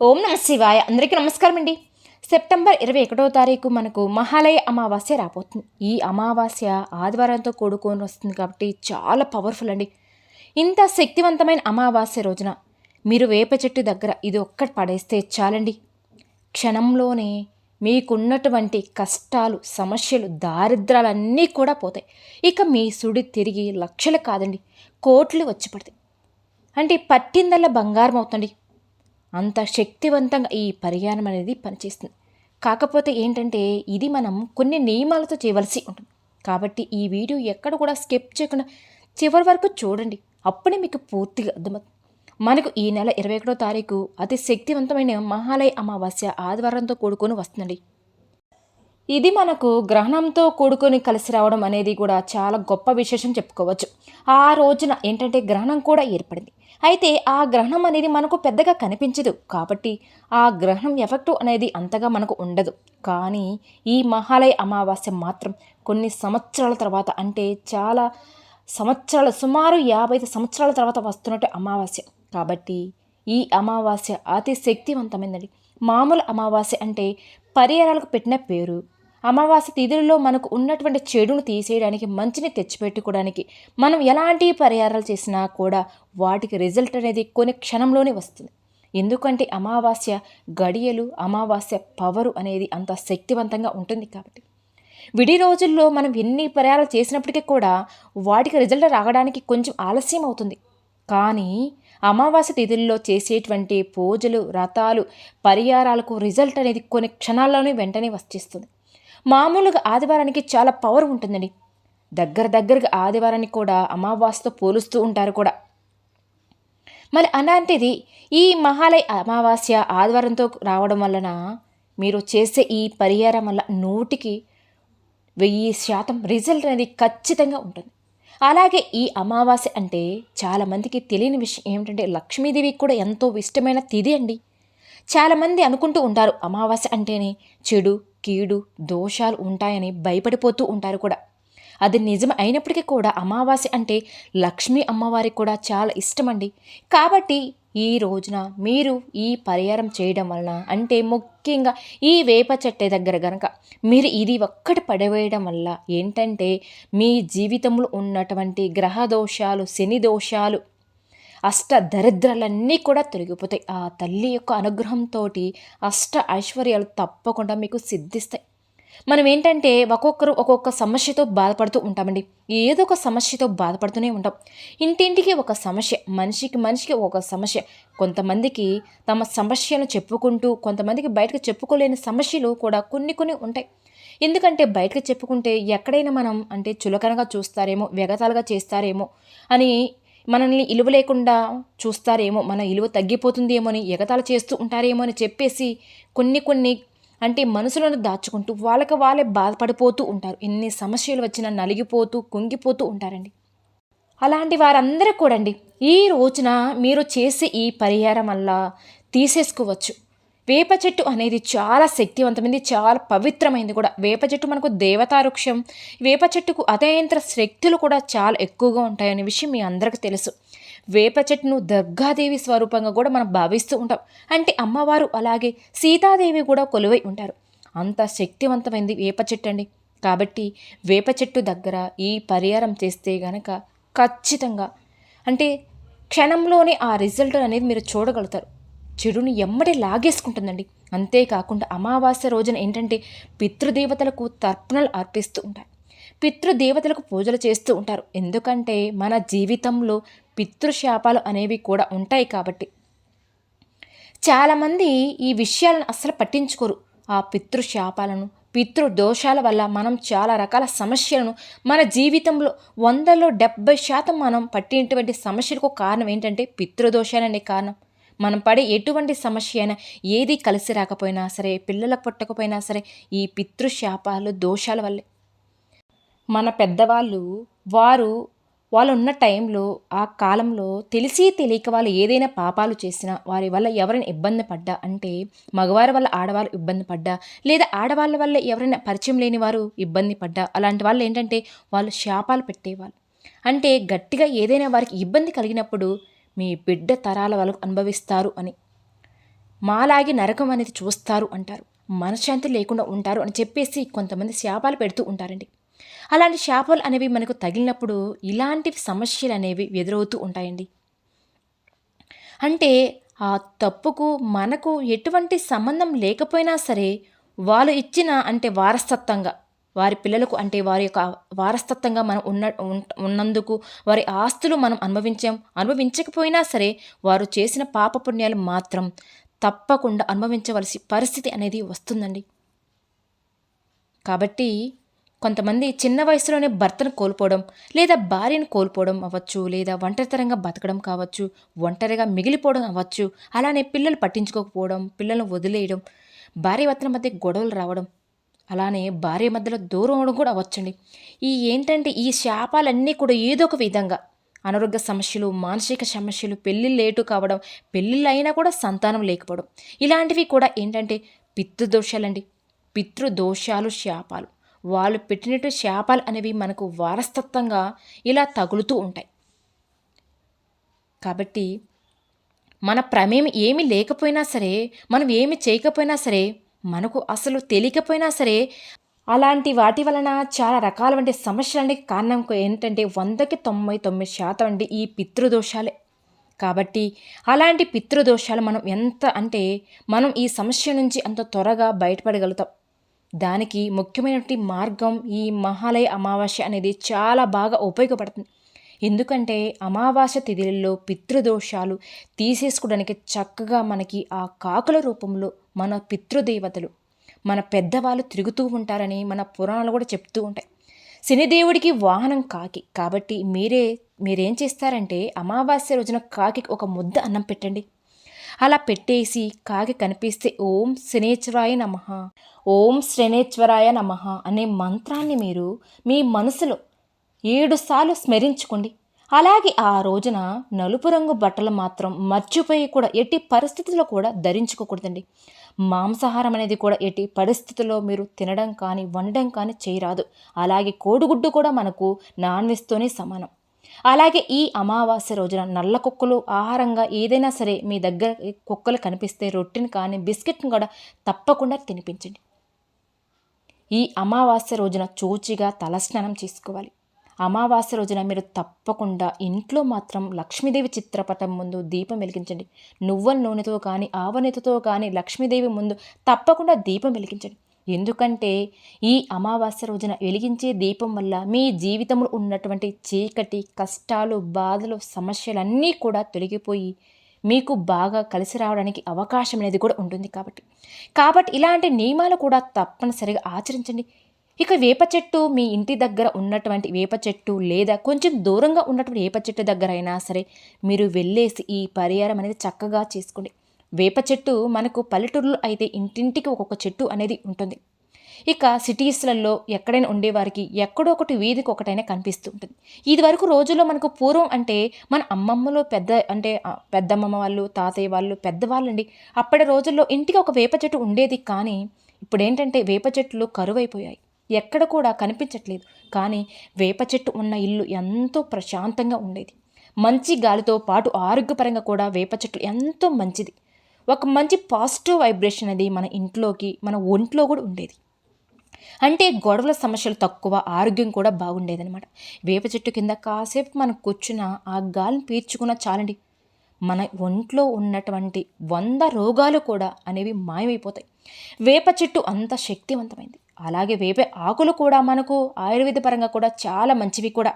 ఓం నమ శివాయ. అందరికీ నమస్కారం అండి. సెప్టెంబర్ ఇరవై ఒకటో తారీఖు మనకు మహాలయ అమావాస్య రాబోతుంది. ఈ అమావాస్య ఆదివారంతో కూడుకొని వస్తుంది కాబట్టి చాలా పవర్ఫుల్ అండి. ఇంత శక్తివంతమైన అమావాస్య రోజున మీరు వేప చెట్టు దగ్గర ఇది ఒక్కటి పడేస్తే చాలండి. క్షణంలోనే మీకున్నటువంటి కష్టాలు సమస్యలు దారిద్రాలన్నీ కూడా పోతాయి. ఇక మీ సుడి తిరిగి లక్షలు కాదండి. కోట్లు వచ్చి పడతాయి. అంటే పట్టిందల్లా బంగారం అవుతుంది అంత శక్తివంతంగా ఈ పరిహారం అనేది పనిచేస్తుంది. కాకపోతే ఏంటంటే ఇది మనం కొన్ని నియమాలతో చేయవలసి ఉంటుంది. కాబట్టి ఈ వీడియో ఎక్కడ కూడా స్కిప్ చేయకుండా చివరి వరకు చూడండి. అప్పుడే మీకు పూర్తిగా అర్థమవుతుంది. మనకు ఈ నెల ఇరవై ఒకటో తారీఖు అతి శక్తివంతమైన మహాలయ అమావాస్య ఆదివారంతో కూడుకొని వస్తుందండి. ఇది మనకు గ్రహణంతో కూడుకొని కలిసి రావడం అనేది కూడా చాలా గొప్ప విశేషం చెప్పుకోవచ్చు. ఆ రోజున ఏంటంటే గ్రహణం కూడా ఏర్పడింది. అయితే ఆ గ్రహణం అనేది మనకు పెద్దగా కనిపించదు కాబట్టి ఆ గ్రహణం ఎఫెక్ట్ అనేది అంతగా మనకు ఉండదు. కానీ ఈ మహాలయ అమావాస్య మాత్రం కొన్ని సంవత్సరాల తర్వాత అంటే చాలా సంవత్సరాలు సుమారు యాభై ఐదు సంవత్సరాల తర్వాత వస్తున్నట్టు అమావాస్య. కాబట్టి ఈ అమావాస్య అతి శక్తివంతమైనది మామూలు అమావాస్య అంటే పరిహారాలకు పెట్టిన పేరు అమావాస్య తిథులలో మనకు ఉన్నటువంటి చెడును తీసేయడానికి మంచిని తెచ్చిపెట్టుకోవడానికి మనం ఎలాంటి పరిహారాలు చేసినా కూడా వాటికి రిజల్ట్ అనేది కొన్ని క్షణంలోనే వస్తుంది. ఎందుకంటే అమావాస్య గడియలు అమావాస్య పవరు అనేది అంత శక్తివంతంగా ఉంటుంది కాబట్టి. విడి రోజుల్లో మనం ఎన్ని పరిహారాలు చేసినప్పటికీ కూడా వాటికి రిజల్ట్ రావడానికి కొంచెం ఆలస్యం అవుతుంది. కానీ అమావాస్య తిథుల్లో చేసేటువంటి పూజలు వ్రతాలు పరిహారాలకు రిజల్ట్ అనేది కొన్ని క్షణాల్లోనే వెంటనే వచ్చేస్తుంది మామూలుగా ఆదివారానికి చాలా పవర్ ఉంటుందండి. దగ్గర దగ్గరగా ఆదివారాన్ని కూడా అమావాస్యతో పోలుస్తూ ఉంటారు కూడా. మరి అలాంటిది ఈ మహాలయ అమావాస్య ఆదివారంతో రావడం వలన మీరు చేసే ఈ పరిహారం వల్ల నూటికి వెయ్యి శాతం రిజల్ట్ అనేది ఖచ్చితంగా ఉంటుంది. అలాగే ఈ అమావాస్య అంటే చాలామందికి తెలియని విషయం ఏమిటంటే లక్ష్మీదేవికి కూడా ఎంతో ఇష్టమైన తిది అండి. చాలామంది అనుకుంటూ ఉంటారు అమావాస్య అంటేనే చెడు కీడు దోషాలు ఉంటాయని భయపడిపోతూ ఉంటారు కూడా. అది నిజం అయినప్పటికీ కూడా అమావాస్య అంటే లక్ష్మీ అమ్మవారికి కూడా చాలా ఇష్టమండి. కాబట్టి ఈ రోజున మీరు ఈ పరిహారం చేయడం వలన అంటే ముఖ్యంగా ఈ వేప చెట్టు దగ్గర గనక మీరు ఇది ఒక్కటి పడవేయడం వల్ల ఏంటంటే మీ జీవితంలో ఉన్నటువంటి గ్రహ దోషాలు శని దోషాలు అష్ట దరిద్రాలన్నీ కూడా తొలగిపోతాయి. ఆ తల్లి యొక్క అనుగ్రహంతో అష్ట ఐశ్వర్యాలు తప్పకుండా మీకు సిద్ధిస్తాయి. మనం ఏంటంటే ఒక్కొక్కరు ఒక్కొక్క సమస్యతో బాధపడుతూ ఉంటామండి. ఏదో ఒక సమస్యతో బాధపడుతూనే ఉంటాం. ఇంటింటికి ఒక సమస్య మనిషికి మనిషికి ఒక సమస్య. కొంతమందికి తమ సమస్యను చెప్పుకుంటూ కొంతమందికి బయటకు చెప్పుకోలేని సమస్యలు కూడా కొన్ని కొన్ని ఉంటాయి. ఎందుకంటే బయటకు చెప్పుకుంటే ఎక్కడైనా మనం అంటే చులకనగా చూస్తారేమో వెగతాలుగా చేస్తారేమో అని మనల్ని ఇలువ లేకుండా చూస్తారేమో మన ఇలువ తగ్గిపోతుందేమో అని ఎగతాలు చేస్తూ ఉంటారేమో అని చెప్పేసి కొన్ని కొన్ని అంటే మనసులను దాచుకుంటూ వాళ్ళకి వాళ్ళే బాధపడిపోతూ ఉంటారు. ఎన్ని సమస్యలు వచ్చినా నలిగిపోతూ కుంగిపోతూ ఉంటారండి. అలాంటి వారందరూ కూడండి ఈ రోజున మీరు చేసే ఈ పరిహారం వల్ల తీసేసుకోవచ్చు. వేప చెట్టు అనేది చాలా శక్తివంతమైనది చాలా పవిత్రమైనది కూడా. వేప చెట్టు మనకు దేవతావృక్షం వేప చెట్టుకు అతయంత్ర శక్తులు కూడా చాలా ఎక్కువగా ఉంటాయనే విషయం మీ అందరికీ తెలుసు. వేప చెట్టును దుర్గాదేవి స్వరూపంగా కూడా మనం భావిస్తూ ఉంటాం. అంటే అమ్మవారు అలాగే సీతాదేవి కూడా కొలువై ఉంటారు. అంత శక్తివంతమైనది వేప చెట్టు అండి. కాబట్టి వేప చెట్టు దగ్గర ఈ పరిహారం చేస్తే గనక ఖచ్చితంగా అంటే క్షణంలోనే ఆ రిజల్ట్ అనేది మీరు చూడగలుగుతారు. చెడుని ఎమ్మడే లాగేసుకుంటుందండి. అంతేకాకుండా అమావాస్య రోజున ఏంటంటే పితృదేవతలకు తర్పణలు అర్పిస్తూ ఉంటారు. పితృదేవతలకు పూజలు చేస్తూ ఉంటారు. ఎందుకంటే మన జీవితంలో పితృశాపాలు అనేవి కూడా ఉంటాయి కాబట్టి. చాలామంది ఈ విషయాలను అస్సలు పట్టించుకోరు. ఆ పితృశాపాలను పితృదోషాల వల్ల మనం చాలా రకాల సమస్యలను మన జీవితంలో వందలో డెబ్బై శాతం మనం పట్టినటువంటి సమస్యలకు కారణం ఏంటంటే పితృదోషాలనే కారణం. మనం పడే ఎటువంటి సమస్య అయినా ఏది కలిసి రాకపోయినా సరే పిల్లలకు పుట్టకపోయినా సరే ఈ పితృశాపాలు దోషాల వల్లే. మన పెద్దవాళ్ళు వారు వాళ్ళు ఉన్న టైంలో ఆ కాలంలో తెలిసి తెలియక వాళ్ళు ఏదైనా పాపాలు చేసినా వారి వల్ల ఎవరైనా ఇబ్బంది పడ్డా అంటే మగవారి వల్ల ఆడవాళ్ళు ఇబ్బంది పడ్డా లేదా ఆడవాళ్ళ వల్ల ఎవరైనా పరిచయం లేని వారు ఇబ్బంది పడ్డా అలాంటి వాళ్ళు ఏంటంటే వాళ్ళు శాపాలు పెట్టేవాళ్ళు. అంటే గట్టిగా ఏదైనా వారికి ఇబ్బంది కలిగినప్పుడు మీ బిడ్డ తరాల వాళ్ళకు అనుభవిస్తారు అని. మాలాగి నరకం అనేది చూస్తారు అంటారు. మనశ్శాంతి లేకుండా ఉంటారు అని చెప్పేసి కొంతమంది శాపాలు పెడుతూ ఉంటారండి. అలాంటి శాపాలు అనేవి మనకు తగిలినప్పుడు ఇలాంటి సమస్యలు అనేవి ఎదురవుతూ ఉంటాయండి. అంటే ఆ తప్పుకు మనకు ఎటువంటి సంబంధం లేకపోయినా సరే వాళ్ళు ఇచ్చిన అంటే వారసత్వంగా వారి పిల్లలకు అంటే వారి యొక్క వారసత్వంగా మనం ఉన్న ఉన్నందుకు వారి ఆస్తులు మనం అనుభవించాం. అనుభవించకపోయినా సరే వారు చేసిన పాపపుణ్యాలు మాత్రం తప్పకుండా అనుభవించవలసి పరిస్థితి అనేది వస్తుందండి. కాబట్టి కొంతమంది చిన్న వయసులోనే భర్తను కోల్పోవడం లేదా భార్యను కోల్పోవడం అవ్వచ్చు లేదా ఒంటరితరంగా బతకడం కావచ్చు ఒంటరిగా మిగిలిపోవడం అవ్వచ్చు అలానే పిల్లలు పట్టించుకోకపోవడం పిల్లలను వదిలేయడం భార్య భర్తల మధ్య గొడవలు రావడం అలానే భార్య మధ్యలో దూరం అవడం కూడా అవ్వచ్చండి. ఈ ఏంటంటే ఈ శాపాలన్నీ కూడా ఏదో ఒక విధంగా అనారోగ్య సమస్యలు మానసిక సమస్యలు పెళ్ళి లేటు కావడం పెళ్ళిళ్ళు అయినా కూడా సంతానం లేకపోవడం ఇలాంటివి కూడా ఏంటంటే పితృదోషాలండి. పితృదోషాలు శాపాలు. వాళ్ళు పెట్టినట్టు శాపాలు అనేవి మనకు వారసత్వంగా ఇలా తగులుతూ ఉంటాయి. కాబట్టి మన ప్రమేయం ఏమి లేకపోయినా సరే మనం ఏమి చేయకపోయినా సరే మనకు అసలు తెలియకపోయినా సరే అలాంటి వాటి వలన చాలా రకాల వంటి సమస్యలకి కారణం ఏంటంటే వందకి తొంభై తొమ్మిది శాతం అండి ఈ పితృదోషాలే. కాబట్టి అలాంటి పితృదోషాలు మనం ఎంత అంటే మనం ఈ సమస్య నుంచి అంత త్వరగా బయటపడగలుగుతాం. దానికి ముఖ్యమైనటువంటి మార్గం ఈ మహాలయ అమావాస్య అనేది చాలా బాగా ఉపయోగపడుతుంది. ఎందుకంటే అమావాస్య తిథులలో పితృదోషాలు తీసేసుకోవడానికి చక్కగా మనకి ఆ కాకుల రూపంలో మన పితృదేవతలు మన పెద్దవాళ్ళు తిరుగుతూ ఉంటారని మన పురాణాలు కూడా చెప్తూ ఉంటాయి. శనిదేవుడికి వాహనం కాకి. కాబట్టి మీరే మీరేం చేస్తారంటే అమావాస్య రోజున కాకి ఒక ముద్ద అన్నం పెట్టండి. అలా పెట్టేసి కాకి కనిపిస్తే ఓం శనేశ్వరాయ నమ ఓం శనేశ్వరాయ నమ అనే మంత్రాన్ని మీరు మీ మనసులో ఏడు సార్లు స్మరించుకోండి. అలాగే ఆ రోజున నలుపు రంగు బట్టలు మాత్రం మర్చిపోయి కూడా ఎట్టి పరిస్థితుల్లో కూడా ధరించుకోకూడదండి. మాంసాహారం అనేది కూడా ఎట్టి పరిస్థితుల్లో మీరు తినడం కానీ వండడం కానీ చేయరాదు. అలాగే కోడిగుడ్డు కూడా మనకు నాన్ వెజ్తోనే సమానం. అలాగే ఈ అమావాస్య రోజున నల్ల కుక్కలు ఆహారంగా ఏదైనా సరే మీ దగ్గర కుక్కలు కనిపిస్తే రొట్టెని కానీ బిస్కెట్ని కూడా తప్పకుండా తినిపించండి. ఈ అమావాస్య రోజున చూచిగా తలస్నానం చేసుకోవాలి. అమావాస్య రోజున మీరు తప్పకుండా ఇంట్లో మాత్రం లక్ష్మీదేవి చిత్రపటం ముందు దీపం వెలిగించండి. నువ్వుల నూనెతో కానీ ఆవనెతతో కానీ లక్ష్మీదేవి ముందు తప్పకుండా దీపం వెలిగించండి. ఎందుకంటే ఈ అమావాస్య రోజున వెలిగించే దీపం వల్ల మీ జీవితంలో ఉన్నటువంటి చీకటి కష్టాలు బాధలు సమస్యలన్నీ కూడా తొలగిపోయి మీకు బాగా కలిసి రావడానికి అవకాశం అనేది కూడా ఉంటుంది కాబట్టి. కాబట్టి ఇలాంటి నియమాలు కూడా తప్పనిసరిగా ఆచరించండి. ఇక వేప చెట్టు మీ ఇంటి దగ్గర ఉన్నటువంటి వేప చెట్టు లేదా కొంచెం దూరంగా ఉన్నటువంటి వేప చెట్టు దగ్గర అయినా సరే మీరు వెళ్ళేసి ఈ పరిహారం అనేది చక్కగా చేసుకోండి. వేప చెట్టు మనకు పల్లెటూరులో అయితే ఇంటింటికి ఒక్కొక్క చెట్టు అనేది ఉంటుంది. ఇక సిటీస్లలో ఎక్కడైనా ఉండేవారికి ఎక్కడో ఒకటి వీధికి ఒకటైనా కనిపిస్తూ ఉంటుంది ఇది వరకు రోజుల్లో మనకు పూర్వం అంటే మన అమ్మమ్మలు పెద్ద అంటే పెద్దమ్మమ్మ వాళ్ళు తాతయ్య వాళ్ళు పెద్దవాళ్ళండి. అప్పటి రోజుల్లో ఇంటికి ఒక వేప చెట్టు ఉండేది కానీ ఇప్పుడు ఏంటంటే వేప చెట్లు కరువైపోయాయి. ఎక్కడ కూడా కనిపించట్లేదు. కానీ వేప చెట్టు ఉన్న ఇల్లు ఎంతో ప్రశాంతంగా ఉండేది. మంచి గాలితో పాటు ఆరోగ్యపరంగా కూడా వేప చెట్లు ఎంతో మంచిది. ఒక మంచి పాజిటివ్ వైబ్రేషన్ అది మన ఇంట్లోకి మన ఒంట్లో కూడా ఉండేది. అంటే గొడవల సమస్యలు తక్కువ ఆరోగ్యం కూడా బాగుండేదనమాట వేప చెట్టు కింద కాసేపు మనం కూర్చున్న ఆ గాలిని పీల్చుకున్న చాలండి. మన ఒంట్లో ఉన్నటువంటి వంద రోగాలు కూడా అనేవి మాయమైపోతాయి. వేప చెట్టు అంత శక్తివంతమైంది. అలాగే వేపే ఆకులు కూడా మనకు ఆయుర్వేద పరంగా కూడా చాలా మంచివి కూడా.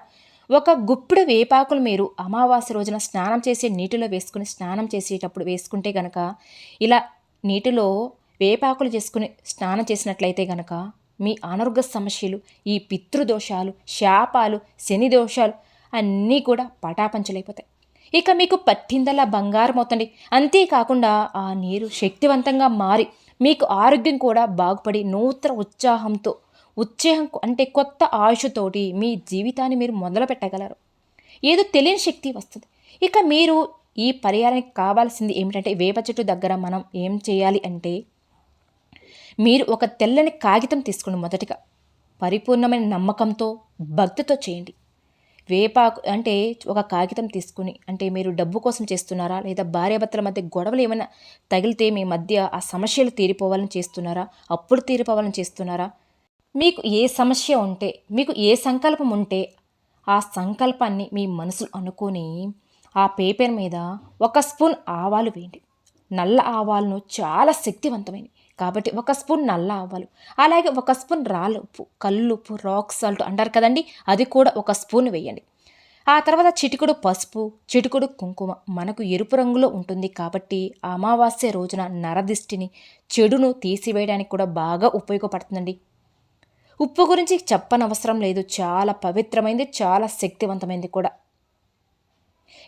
ఒక గుప్పిడి వేపాకులు మీరు అమావాస్య రోజున స్నానం చేసే నీటిలో వేసుకుని స్నానం చేసేటప్పుడు వేసుకుంటే గనక ఇలా నీటిలో వేపాకులు చేసుకుని స్నానం చేసినట్లయితే గనక మీ అనారోగ్య సమస్యలు ఈ పితృదోషాలు శాపాలు శని దోషాలు అన్నీ కూడా పటాపంచలైపోతాయి. ఇక మీకు పట్టిందలా బంగారం అవుతుంది. అంతేకాకుండా ఆ నీరు శక్తివంతంగా మారి మీకు ఆరోగ్యం కూడా బాగుపడి నూతన ఉత్సాహంతో ఉత్సాహం అంటే కొత్త ఆయుషతోటి మీ జీవితాన్ని మీరు మొదలు పెట్టగలరు. ఏదో తెలియని శక్తి వస్తుంది. ఇక మీరు ఈ పరిహారానికి కావాల్సింది ఏమిటంటే వేప చెట్టు దగ్గర మనం ఏం చేయాలి అంటే మీరు ఒక తెల్లని కాగితం తీసుకోండి మొదటిగా పరిపూర్ణమైన నమ్మకంతో భక్తితో చేయండి. వేపాకు అంటే ఒక కాగితం తీసుకుని అంటే మీరు డబ్బు కోసం చేస్తున్నారా? లేదా భార్యాభర్తల మధ్య గొడవలు ఏమైనా తగిలితే మీ మధ్య ఆ సమస్యలు తీరిపోవాలని చేస్తున్నారా? అప్పుడు తీరిపోవాలని చేస్తున్నారా? మీకు ఏ సమస్య ఉంటే మీకు ఏ సంకల్పం ఉంటే ఆ సంకల్పాన్ని మీ మనసులో అనుకొని ఆ పేపర్ మీద ఒక స్పూన్ ఆవాలు వేయండి. నల్ల ఆవాలను చాలా శక్తివంతమైనవి. కాబట్టి ఒక స్పూన్ నల్ల ఆవాలు అలాగే ఒక స్పూన్ రాళ్ళ ఉప్పు కల్లుప్పు రాక్ సాల్ట్ అంటారు కదండి అది కూడా ఒక స్పూన్ వేయండి. ఆ తర్వాత చిటికుడు పసుపు చిటికుడు కుంకుమ మనకు ఎరుపు రంగులో ఉంటుంది కాబట్టి అమావాస్య రోజున నరదిష్టిని చెడును తీసివేయడానికి కూడా బాగా ఉపయోగపడుతుందండి. ఉప్పు గురించి చెప్పనవసరం లేదు చాలా పవిత్రమైంది చాలా శక్తివంతమైంది కూడా.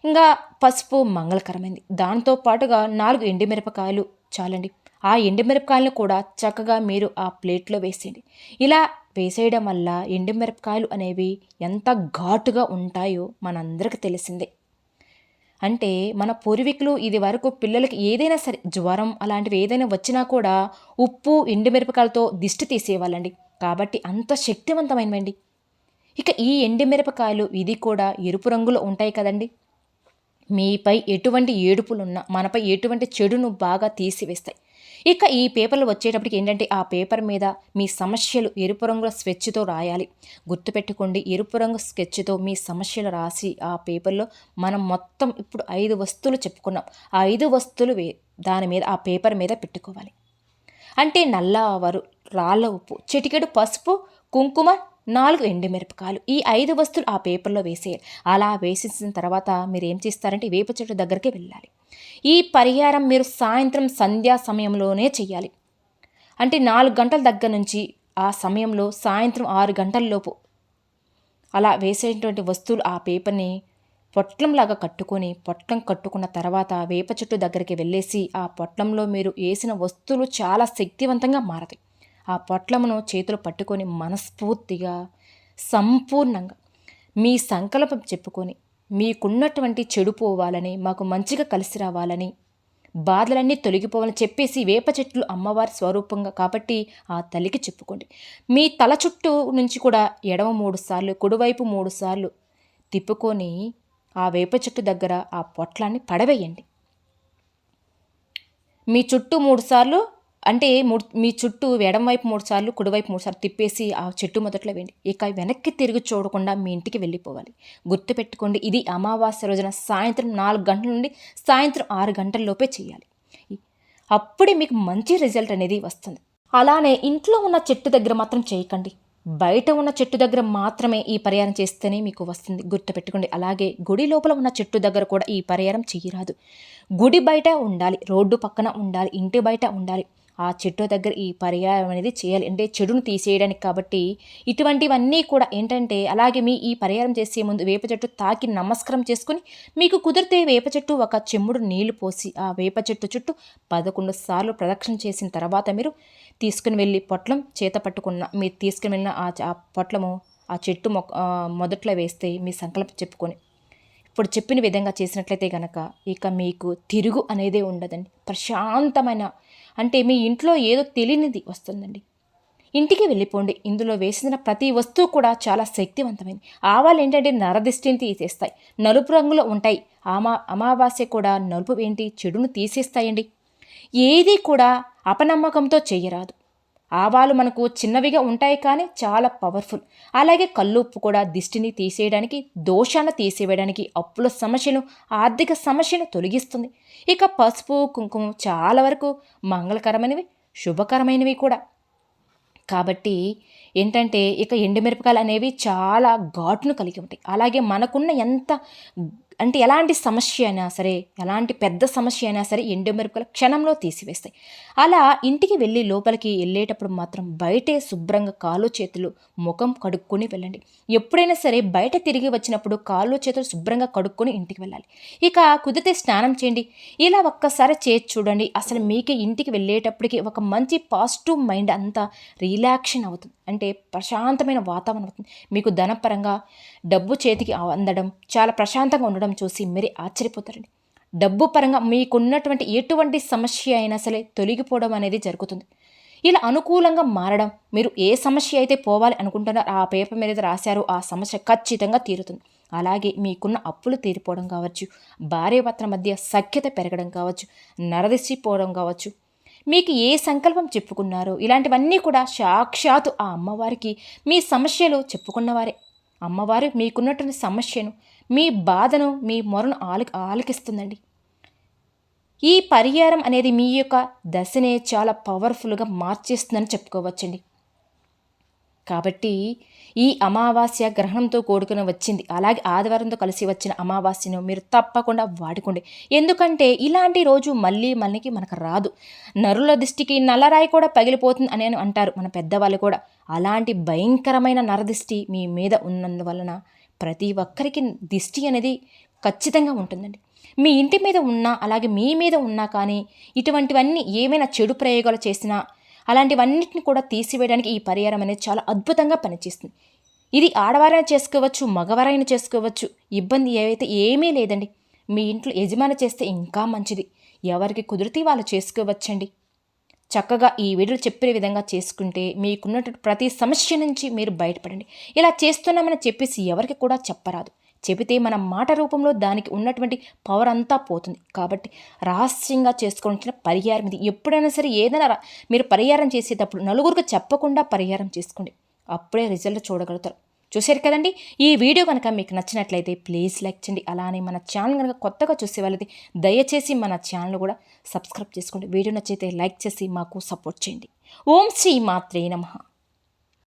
ఇంకా పసుపు మంగళకరమైంది దాంతో పాటుగా నాలుగు ఎండిమిరపకాయలు చాలండి. ఆ ఎండుమిరపకాయలను కూడా చక్కగా మీరు ఆ ప్లేట్లో వేసేయండి. ఇలా వేసేయడం వల్ల ఎండుమిరపకాయలు అనేవి ఎంత ఘాటుగా ఉంటాయో మనందరికీ తెలిసిందే. అంటే మన పూర్వీకులు ఇది వరకు పిల్లలకి ఏదైనా సరే జ్వరం అలాంటివి ఏదైనా వచ్చినా కూడా ఉప్పు ఎండుమిరపకాయలతో దిష్టి తీసేవాళ్ళండి. కాబట్టి అంత శక్తివంతమైనవండి. ఇక ఈ ఎండుమిరపకాయలు ఇది కూడా ఎరుపు రంగులో ఉంటాయి కదండి. మీపై ఎటువంటి ఏడుపులున్నా మనపై ఎటువంటి చెడును బాగా తీసివేస్తాయి. ఇక ఈ పేపర్లు వచ్చేటప్పటికి ఏంటంటే ఆ పేపర్ మీద మీ సమస్యలు ఎరుపు రంగుల స్కెచ్తో రాయాలి. గుర్తుపెట్టుకోండి ఎరుపు రంగు స్కెచ్తో మీ సమస్యలు రాసి ఆ పేపర్లో మనం మొత్తం ఇప్పుడు ఐదు వస్తువులు చెప్పుకున్నాం. ఆ ఐదు వస్తువులు వే దాని మీద ఆ పేపర్ మీద పెట్టుకోవాలి. అంటే నల్ల ఆవరు రాళ్ళ ఉప్పు చిటికెడు పసుపు కుంకుమ నాలుగు ఎండుమిరపకాయలు ఈ ఐదు వస్తువులు ఆ పేపర్లో వేసేయాలి. అలా వేసేసిన తర్వాత మీరు ఏం చేస్తారంటే వేప చెట్టు దగ్గరికి వెళ్ళాలి. ఈ పరిహారం మీరు సాయంత్రం సంధ్యా సమయంలోనే చేయాలి. అంటే నాలుగు గంటల దగ్గర నుంచి ఆ సమయంలో సాయంత్రం ఆరు గంటలలోపు అలా వేసేటువంటి వస్తువులు ఆ పేపర్ని పొట్లంలాగా కట్టుకొని పొట్లం కట్టుకున్న తర్వాత వేప చెట్టు దగ్గరికి వెళ్ళేసి ఆ పొట్లంలో మీరు వేసిన వస్తువులు చాలా శక్తివంతంగా మారతాయి. ఆ పొట్లమును చేతులు పట్టుకొని మనస్ఫూర్తిగా సంపూర్ణంగా మీ సంకల్పం చెప్పుకొని మీకున్నటువంటి చెడు పోవాలని మాకు మంచిగా కలిసి రావాలని బాధలన్నీ తొలగిపోవాలని చెప్పేసి వేప చెట్లు అమ్మవారి స్వరూపంగా కాబట్టి ఆ తల్లికి చెప్పుకోండి. మీ తల చుట్టూ నుంచి కూడా ఎడమ మూడు సార్లు కుడివైపు మూడు సార్లు తిప్పుకొని ఆ వేప చెట్టు దగ్గర ఆ పొట్లాన్ని పడవేయండి. మీ చుట్టూ మూడు అంటే మూడు మీ చుట్టూ ఎడంవైపు మూడు సార్లు కుడివైపు మూడు సార్లు తిప్పేసి ఆ చెట్టు మొదట్లో వేయండి. ఇక వెనక్కి తిరిగి చూడకుండా మీ ఇంటికి వెళ్ళిపోవాలి. గుర్తుపెట్టుకోండి ఇది అమావాస్య రోజున సాయంత్రం నాలుగు గంటల నుండి సాయంత్రం ఆరు గంటల లోపే చేయాలి. అప్పుడే మీకు మంచి రిజల్ట్ అనేది వస్తుంది. అలానే ఇంట్లో ఉన్న చెట్టు దగ్గర మాత్రం చేయకండి. బయట ఉన్న చెట్టు దగ్గర మాత్రమే ఈ పరిహారం చేస్తేనే మీకు వస్తుంది. గుర్తుపెట్టుకోండి అలాగే గుడి లోపల ఉన్న చెట్టు దగ్గర కూడా ఈ పరిహారం చేయరాదు. గుడి బయట ఉండాలి రోడ్డు పక్కన ఉండాలి ఇంటి బయట ఉండాలి. ఆ చెట్టు దగ్గర ఈ పర్యాయం అనేది చేయాలి. అంటే చెడును తీసేయడానికి కాబట్టి ఇటువంటివన్నీ కూడా ఏంటంటే అలాగే మీ ఈ పరిహారం చేసే ముందు వేప చెట్టు తాకి నమస్కారం చేసుకుని మీకు కుదిరితే వేప చెట్టు ఒక చెమ్ముడు నీళ్ళు పోసి ఆ వేప చెట్టు చుట్టూ పదకొండు సార్లు ప్రదక్షిణ చేసిన తర్వాత మీరు తీసుకుని వెళ్ళి పొట్లం చేత పట్టుకున్న మీరు తీసుకుని వెళ్ళిన ఆ పొట్లము ఆ చెట్టు మొ మొదట్లో వేస్తే మీ సంకల్పం చెప్పుకొని ఇప్పుడు చెప్పిన విధంగా చేసినట్లయితే కనుక ఇక మీకు తిరుగు అనేదే ఉండదండి. ప్రశాంతమైన అంటే మీ ఇంట్లో ఏదో తెలియనిది వస్తుందండి. ఇంటికి వెళ్ళిపోండి. ఇందులో వేసిన ప్రతి వస్తువు కూడా చాలా శక్తివంతమైంది. ఆవాలు ఏంటంటే నరదిష్టిని తీసేస్తాయి. నలుపు రంగులో ఉంటాయి. అమా అమావాస్య కూడా నలుపు ఏంటి చెడును తీసేస్తాయండి. ఏది కూడా అపనమ్మకంతో చేయరాదు. ఆవాలు మనకు చిన్నవిగా ఉంటాయి కానీ చాలా పవర్ఫుల్. అలాగే కల్లుప్పు కూడా దిష్టిని తీసేయడానికి దోషాన్ని తీసేయడానికి అప్పుల సమస్యను ఆర్థిక సమస్యను తొలగిస్తుంది. ఇక పసుపు కుంకుమ చాలా వరకు మంగళకరమైనవి శుభకరమైనవి కూడా. కాబట్టి ఏంటంటే ఇక ఎండుమిరపకాయలు అనేవి చాలా ఘాటును కలిగి ఉంటాయి. అలాగే మనకున్న ఎంత అంటే ఎలాంటి సమస్య అయినా సరే ఎలాంటి పెద్ద సమస్య అయినా సరే ఎండుమిరపకాయలు క్షణంలో తీసివేస్తాయి. అలా ఇంటికి వెళ్ళి లోపలికి వెళ్ళేటప్పుడు మాత్రం బయటే శుభ్రంగా కాలు చేతులు ముఖం కడుక్కొని వెళ్ళండి. ఎప్పుడైనా సరే బయట తిరిగి వచ్చినప్పుడు కాళ్ళు చేతులు శుభ్రంగా కడుక్కొని ఇంటికి వెళ్ళాలి. ఇక కుదిరితే స్నానం చేయండి. ఇలా ఒక్కసారి చేసి చూడండి. అసలు మీకే ఇంటికి వెళ్ళేటప్పటికి ఒక మంచి పాజిటివ్ మైండ్ అంతా రిలాక్షన్ అవుతుంది. అంటే ప్రశాంతమైన వాతావరణం అవుతుంది. మీకు ధనపరంగా డబ్బు చేతికి అందడం చాలా ప్రశాంతంగా ఉండడం చూసి మీరే ఆశ్చర్యపోతారండి. డబ్బు పరంగా మీకున్నటువంటి ఎటువంటి సమస్య అయినా సరే తొలగిపోవడం అనేది జరుగుతుంది. ఇలా అనుకూలంగా మారడం మీరు ఏ సమస్య అయితే పోవాలి అనుకుంటున్నారో ఆ పేపర్ మీద రాశారో ఆ సమస్య ఖచ్చితంగా తీరుతుంది. అలాగే మీకున్న అప్పులు తీరిపోవడం కావచ్చు భార్యపత్ర మధ్య సఖ్యత పెరగడం కావచ్చు నరదిసిపోవడం కావచ్చు. మీకు ఏ సంకల్పం చెప్పుకున్నారో ఇలాంటివన్నీ కూడా సాక్షాత్తు ఆ అమ్మవారికి మీ సమస్యలు చెప్పుకున్నవారే. అమ్మవారు మీకున్నటువంటి సమస్యను మీ బాధను మీ మొరను ఆలి ఆలకిస్తుందండి. ఈ పరిహారం అనేది మీ యొక్క దశనే చాలా పవర్ఫుల్గా మార్చేస్తుందని చెప్పుకోవచ్చండి. కాబట్టి ఈ అమావాస్య గ్రహణంతో కూడుకుని వచ్చింది. అలాగే ఆదివారంతో కలిసి వచ్చిన అమావాస్యను మీరు తప్పకుండా వాడుకోండి. ఎందుకంటే ఇలాంటి రోజు మళ్ళీ మళ్ళీకి మనకు రాదు. నరుల దృష్టికి నల్లరాయి కూడా పగిలిపోతుంది అని అంటారు మన పెద్దవాళ్ళు కూడా. అలాంటి భయంకరమైన నరదిష్టి మీ మీద ఉన్నందువలన ప్రతి ఒక్కరికి దిష్టి అనేది ఖచ్చితంగా ఉంటుందండి. మీ ఇంటి మీద ఉన్నా అలాగే మీ మీద ఉన్నా కానీ ఇటువంటివన్నీ ఏమైనా చెడు ప్రయోగాలు చేసినా అలాంటివన్నిటిని కూడా తీసివేయడానికి ఈ పరిహారం అనేది చాలా అద్భుతంగా పనిచేస్తుంది. ఇది ఆడవారైనా చేసుకోవచ్చు మగవారైనా చేసుకోవచ్చు ఇబ్బంది ఏవైతే ఏమీ లేదండి. మీ ఇంట్లో యజమాని చేస్తే ఇంకా మంచిది. ఎవరికి కుదిరితే వాళ్ళు చేసుకోవచ్చండి. చక్కగా ఈ వీడియోలు చెప్పే విధంగా చేసుకుంటే మీకున్నటువంటి ప్రతి సమస్య నుంచి మీరు బయటపడండి. ఇలా చేస్తున్నామని చెప్పేసి ఎవరికి కూడా చెప్పరాదు. చెబితే మన మాట రూపంలో దానికి ఉన్నటువంటి పవర్ అంతా పోతుంది. కాబట్టి రహస్యంగా చేసుకోవాల్సిన పరిహారం ఇది. ఎప్పుడైనా సరే ఏదైనా రా- మీరు పరిహారం చేసేటప్పుడు నలుగురికి చెప్పకుండా పరిహారం చేసుకోండి. అప్పుడే రిజల్ట్ చూడగలుగుతారు. చూశారు కదండి? ఈ వీడియో కనుక మీకు నచ్చినట్లయితే ప్లీజ్ లైక్ చేయండి. అలానే మన ఛానల్ కనుక కొత్తగా చూసే వాళ్ళది దయచేసి మన ఛానల్ కూడా సబ్స్క్రైబ్ చేసుకోండి. వీడియో నచ్చితే లైక్ చేసి మాకు సపోర్ట్ చేయండి. ఓం శ్రీ మాత్రే నమ.